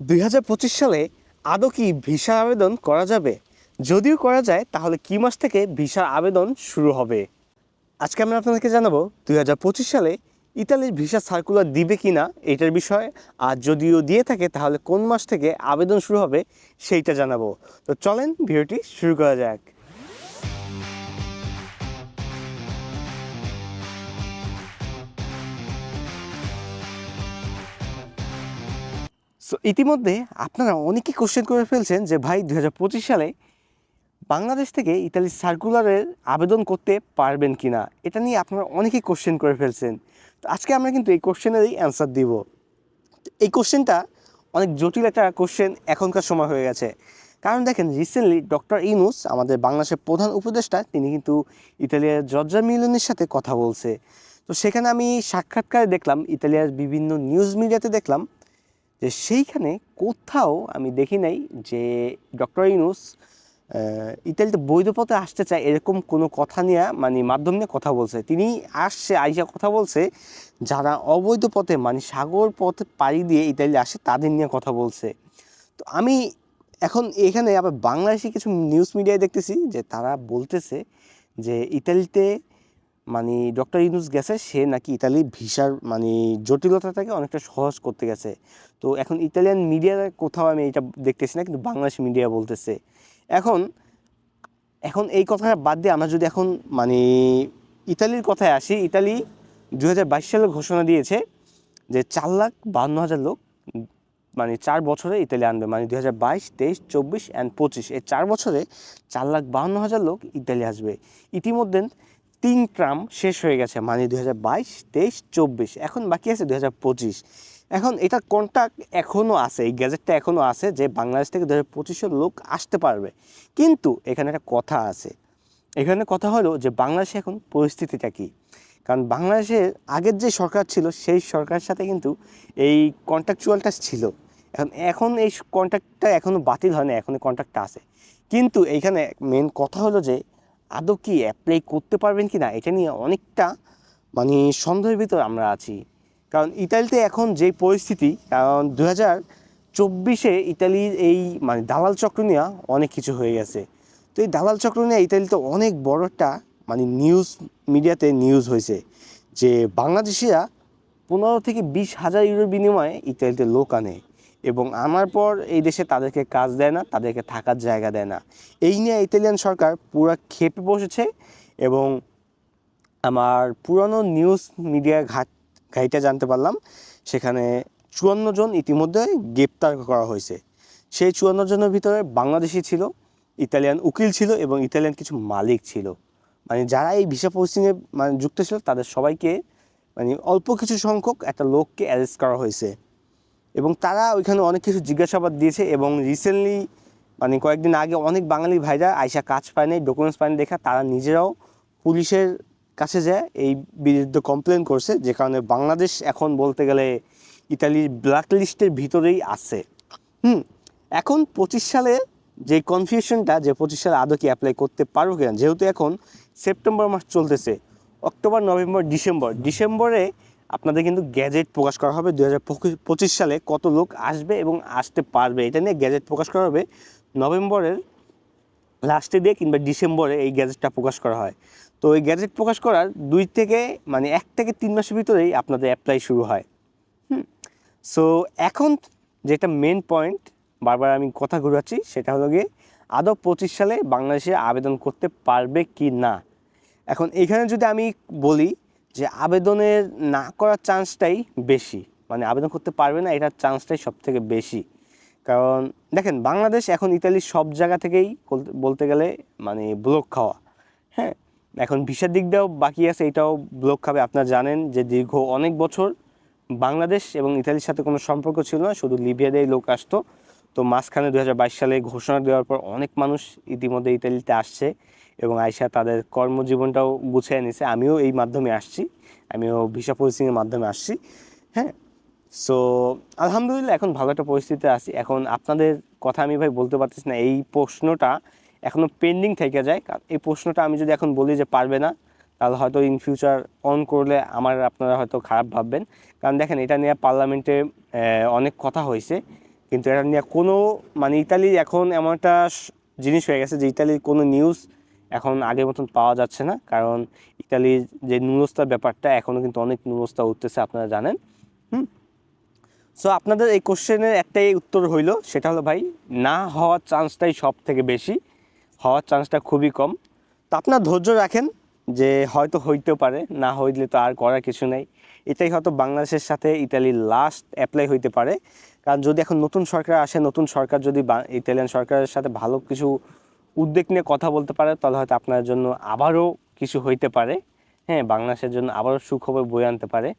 দুই হাজার পঁচিশ সালে আদৌ কি ভিসার আবেদন করা যাবে? যদিও করা যায়, তাহলে কি মাস থেকে ভিসার আবেদন শুরু হবে? আজকে আমরা আপনাদেরকে জানাব দুই হাজার পঁচিশ সালে ইতালির ভিসা সার্কুলার দিবে কি না এটার বিষয়ে। আর যদিও দিয়ে থাকে, তাহলে কোন মাস থেকে আবেদন শুরু হবে সেইটা জানাব। তো চলেন ভিডিওটি শুরু করা যাক। সো ইতিমধ্যে আপনারা অনেকেই কোশ্চেন করে ফেলছেন যে ভাই দু হাজার পঁচিশ সালে বাংলাদেশ থেকে ইতালি সার্কুলারের আবেদন করতে পারবেন কি না এটা নিয়ে আপনারা অনেকেই কোশ্চেন করে ফেলছেন। তো আজকে আমরা কিন্তু এই কোশ্চেনেরই অ্যান্সার দিব। এই কোশ্চেনটা অনেক জটিল একটা কোশ্চেন এখনকার সময় হয়ে গেছে। কারণ দেখেন রিসেন্টলি ডক্টর ইনুস আমাদের বাংলাদেশের প্রধান উপদেষ্টা, তিনি কিন্তু ইতালিয়ার জর্জা মিলনের সাথে কথা বলছে। তো সেখানে আমি সাক্ষাৎকারে দেখলাম, ইতালিয়ার বিভিন্ন নিউজ মিডিয়াতে দেখলাম যে সেইখানে কোথাও আমি দেখি নাই যে ডক্টর আহ, ইতালিতে বৈধ পথে আসতে চায় এরকম কোনো কথা নিয়ে মানে মাধ্যম নিয়ে কথা বলছে। তিনি আসছে আইসা কথা বলছে যারা অবৈধ পথে মানে সাগর পথে পাড়ি দিয়ে ইতালি আসে তাদের নিয়ে কথা বলছে। তো আমি এখন এখানে আবার বাংলাদেশি কিছু নিউজ মিডিয়ায় দেখতেছি যে তারা বলতেছে যে ইতালিতে মানে ডক্টর ইউনুস গেছে সে নাকি ইতালি ভিসার মানে জটিলতাটাকে অনেকটা সহজ করতে গেছে। তো এখন ইতালিয়ান মিডিয়ার কোথাও আমি এটা দেখতেছি না, কিন্তু বাংলাদেশ মিডিয়া বলতেছে। এখন এখন এই কথাটা বাদ দিয়ে আমরা যদি এখন মানে ইতালির কথায় আসি, ইতালি দু হাজার বাইশ সালে ঘোষণা দিয়েছে যে চার লাখ বান্ন হাজার লোক মানে চার বছরে ইতালি আনবে মানে দু হাজার বাইশ, তেইশ, চব্বিশ অ্যান্ড পঁচিশ, এই চার বছরে চার লাখ বাহান্ন হাজার লোক ইতালি আসবে। ইতিমধ্যে তিন ট্রাম শেষ হয়ে গেছে মানে দু হাজার বাইশ, তেইশ, চব্বিশ, এখন বাকি আছে দু হাজার পঁচিশ। এখন এটা কন্ট্যাক্ট এখনও আছে? এই গ্যাজেটটা এখনও আছে যে বাংলাদেশ থেকে দু হাজার লোক আসতে পারবে। কিন্তু এখানে একটা কথা আছে। এখানে কথা হলো যে বাংলাদেশে এখন পরিস্থিতিটা কী? কারণ বাংলাদেশের আগের যে সরকার ছিল, সেই সরকারের সাথে কিন্তু এই কন্ট্রাকচুয়ালটা ছিল। এখন এখন এই কন্ট্রাক্টটা এখনও বাতিল হয় না এখন কন্ট্রাক্টটা আছে। কিন্তু এইখানে মেন কথা হলো যে আদৌ কি অ্যাপ্লাই করতে পারবেন কি না এটা নিয়ে অনেকটা মানে সন্দেহের ভিতর আমরা আছি। কারণ ইতালিতে এখন যেই পরিস্থিতি, কারণ দু হাজার চব্বিশে ইতালির এই মানে দালাল চক্র নিয়ে অনেক কিছু হয়ে গেছে। তো এই দালাল চক্র নিয়ে ইতালিতে অনেক বড় একটা মানে নিউজ মিডিয়াতে নিউজ হয়েছে যে বাংলাদেশিরা পনেরো থেকে বিশ হাজার ইউরোর বিনিময়ে ইতালিতে লোক আনে এবং আনার পর এই দেশে তাদেরকে কাজ দেয় না, তাদেরকে থাকার জায়গা দেয় না। এই নিয়ে ইতালিয়ান সরকার পুরো ক্ষেপে বসেছে এবং আমার পুরনো নিউজ মিডিয়া ঘাট ঘাইটা জানতে পারলাম, সেখানে চুয়ান্ন জন ইতিমধ্যে গ্রেপ্তার করা হয়েছে। সেই চুয়ান্ন জনের ভিতরে বাংলাদেশি ছিল, ইতালিয়ান উকিল ছিল এবং ইতালিয়ান কিছু মালিক ছিল। মানে যারা এই ভিসা পোস্টিংয়ে মানে যুক্ত ছিল, তাদের সবাইকে মানে অল্প কিছু সংখ্যক একটা লোককে অ্যারেস্ট করা হয়েছে। এবং তারা ওইখানে অনেক কিছু জিজ্ঞাসাবাদ দিয়েছে এবং রিসেন্টলি মানে কয়েকদিন আগে অনেক বাঙালি ভাইরা আইসা কাজ পায়নি ডকুমেন্টস পায়নি দেখা তারা নিজেরাও পুলিশের কাছে যায়, এই বিরুদ্ধে কমপ্লেন করছে, যে কারণে বাংলাদেশ এখন বলতে গেলে ইতালির ব্ল্যাক লিস্টের ভিতরেই আছে। হুম, এখন পঁচিশ সালে যে কনফিউশনটা যে পঁচিশ সালে আদৌ কি অ্যাপ্লাই করতে পারব কিনা, যেহেতু এখন সেপ্টেম্বর মাস চলতেছে, অক্টোবর, নভেম্বর, ডিসেম্বর। ডিসেম্বরে আপনাদের কিন্তু গ্যাজেট প্রকাশ করা হবে দু হাজার পঁচিশ সালে কত লোক আসবে এবং আসতে পারবে, এটা নিয়ে গ্যাজেট প্রকাশ করা হবে নভেম্বরের লাস্টে দিয়ে কিংবা ডিসেম্বরে এই গ্যাজেটটা প্রকাশ করা হয়। তো এই গ্যাজেট প্রকাশ করার দুই থেকে মানে এক থেকে তিন মাসের ভিতরেই আপনাদের অ্যাপ্লাই শুরু হয়। হুম। সো এখন যেটা মেন পয়েন্ট বারবার আমি কথা ঘুরাচ্ছি, সেটা হলো গিয়ে আদৌ পঁচিশ সালে বাংলাদেশে আবেদন করতে পারবে কি না? এখন এখানে যদি আমি বলি যে আবেদনের না করার চান্সটাই বেশি মানে আবেদন করতে পারবে না, এটার চান্সটাই সব থেকে বেশি। কারণ দেখেন, বাংলাদেশ এখন ইতালির সব জায়গা থেকেই বলতে- বলতে গেলে মানে ব্লক খাওয়া। হ্যাঁ? এখন ভিসার দিক দিয়েও বাকি আছে, এটাও ব্লক খাবে আপনারা জানেন যে দীর্ঘ অনেক বছর বাংলাদেশ এবং ইতালির সাথে কোনো সম্পর্ক ছিল না, শুধু লিবিয়া দিয়েই লোক আসতো। তো মাঝখানে দুই হাজার বাইশ সালে ঘোষণা দেওয়ার পর অনেক মানুষ ইতিমধ্যে ইতালিতে আসছে এবং আয়সা তাদের কর্মজীবনটাও গুছিয়ে নিছে আমিও এই মাধ্যমে আসছি, আমিও ভিসা প্রসেসিংয়ের মাধ্যমে আসছি হ্যাঁ। সো আলহামদুলিল্লাহ, এখন ভালো একটা পরিস্থিতিতে আছি। এখন আপনাদের কথা আমি ভাই বলতে পারতেছি না, এই প্রশ্নটা এখনও পেন্ডিং থেকে যায়। এই প্রশ্নটা আমি যদি এখন বলি যে পারবে না, তাহলে হয়তো ইন ফিউচার অন করলে আমার আপনারা হয়তো খারাপ ভাববেন। কারণ দেখেন, এটা নিয়ে পার্লামেন্টে অনেক কথা হয়েছে। কিন্তু এটা নিয়ে কোনো মানে ইতালি এখন এমন একটা জিনিস হয়ে গেছে যে ইতালির কোনো নিউজ এখন আগের মতন পাওয়া যাচ্ছে না। কারণ ইতালির যে নুরস্তার ব্যাপারটা এখনও কিন্তু অনেক নুরস্তা উঠতেছে, আপনারা জানেন। হুম? সো আপনাদের এই কোশ্চেনের একটাই উত্তর হইল, সেটা হলো ভাই, না হওয়ার চান্সটাই সব থেকে বেশি। হওয়ার চান্সটা খুবই কম। তো আপনার ধৈর্য রাখেন যে হয়তো হইতেও পারে, না হইলে তো আর করার কিছু নেই। এটাই হয়তো বাংলাদেশের সাথে ইতালির লাস্ট অ্যাপ্লাই হইতে পারে। কারণ যদি এখন নতুন সরকার আসে, নতুন সরকার যদি ইতালিয়ান সরকারের সাথে ভালো কিছু উদ্যোগ নিয়ে কথা বলতে পারে, তাহলে হয়তো আপনার জন্য আবারও কিছু হইতে পারে। হ্যাঁ বাংলাদেশের জন্য আবারও সুখবর বয়ে আনতে পারে।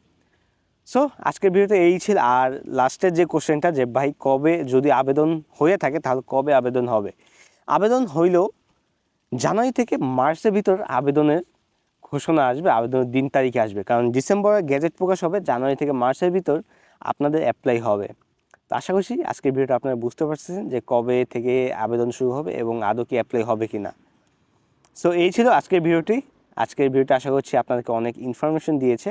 সো আজকের ভিডিওতে এই ছিল। আর লাস্টের যে কোশ্চেনটা যে, ভাই, কবে যদি আবেদন হয়ে থাকে, তাহলে কবে আবেদন হবে? আবেদন হইলেও জানুয়ারি থেকে মার্চের ভিতর আবেদনের ঘোষণা আসবে, আবেদনের দিন তারিখে আসবে। কারণ ডিসেম্বরে গ্যাজেট প্রকাশ হবে, জানুয়ারি থেকে মার্চের ভিতর আপনাদের অ্যাপ্লাই হবে। তো আশা করছি আজকের ভিডিওটা আপনারা বুঝতে পারছেন যে কবে থেকে আবেদন শুরু হবে এবং আদৌ কি অ্যাপ্লাই হবে কি না। সো এই ছিল আজকের ভিডিওটি। আজকের ভিডিওটা আশা করছি আপনাদেরকে অনেক ইনফরমেশন দিয়েছে।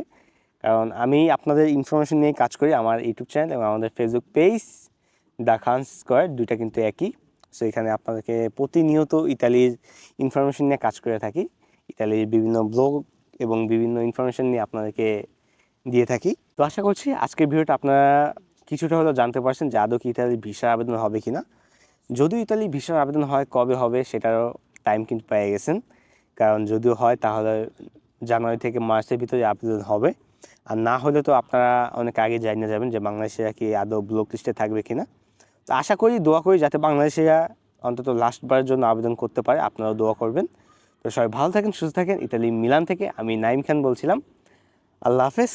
কারণ আমি আপনাদের ইনফরমেশন নিয়ে কাজ করি আমার ইউটিউব চ্যানেল এবং আমাদের Facebook page the Khan square, দুইটা কিন্তু একই। সো এখানে আপনাদেরকে প্রতিনিয়ত ইতালির ইনফরমেশন নিয়ে কাজ করে থাকি। ইতালির বিভিন্ন ব্লগ এবং বিভিন্ন ইনফরমেশন নিয়ে আপনাদেরকে দিয়ে থাকি। তো আশা করছি আজকের ভিডিওটা আপনারা কিছুটা হলেও জানতে পারছেন যে আদৌ কি ইতালির ভিসার আবেদন হবে কি না যদিও ইতালি ভিসার আবেদন হয় কবে হবে সেটারও টাইম কিন্তু পেয়ে গেছেন। কারণ যদিও হয় তাহলে জানুয়ারি থেকে মার্চের ভিতরে আবেদন হবে। আর না হলে তো আপনারা অনেক আগে জানিয়ে যাবেন যে বাংলাদেশিরা কি আদৌ ব্লক লিস্টে থাকবে কিনা। তো আশা করি দোয়া করি যাতে বাংলাদেশিরা অন্তত লাস্ট বারের জন্য আবেদন করতে পারে, আপনারাও দোয়া করবেন। তো সবাই ভালো থাকেন, সুস্থ থাকেন। ইতালি, মিলান থেকে আমি নাইম খান বলছিলাম। আল্লাহ হাফেজ।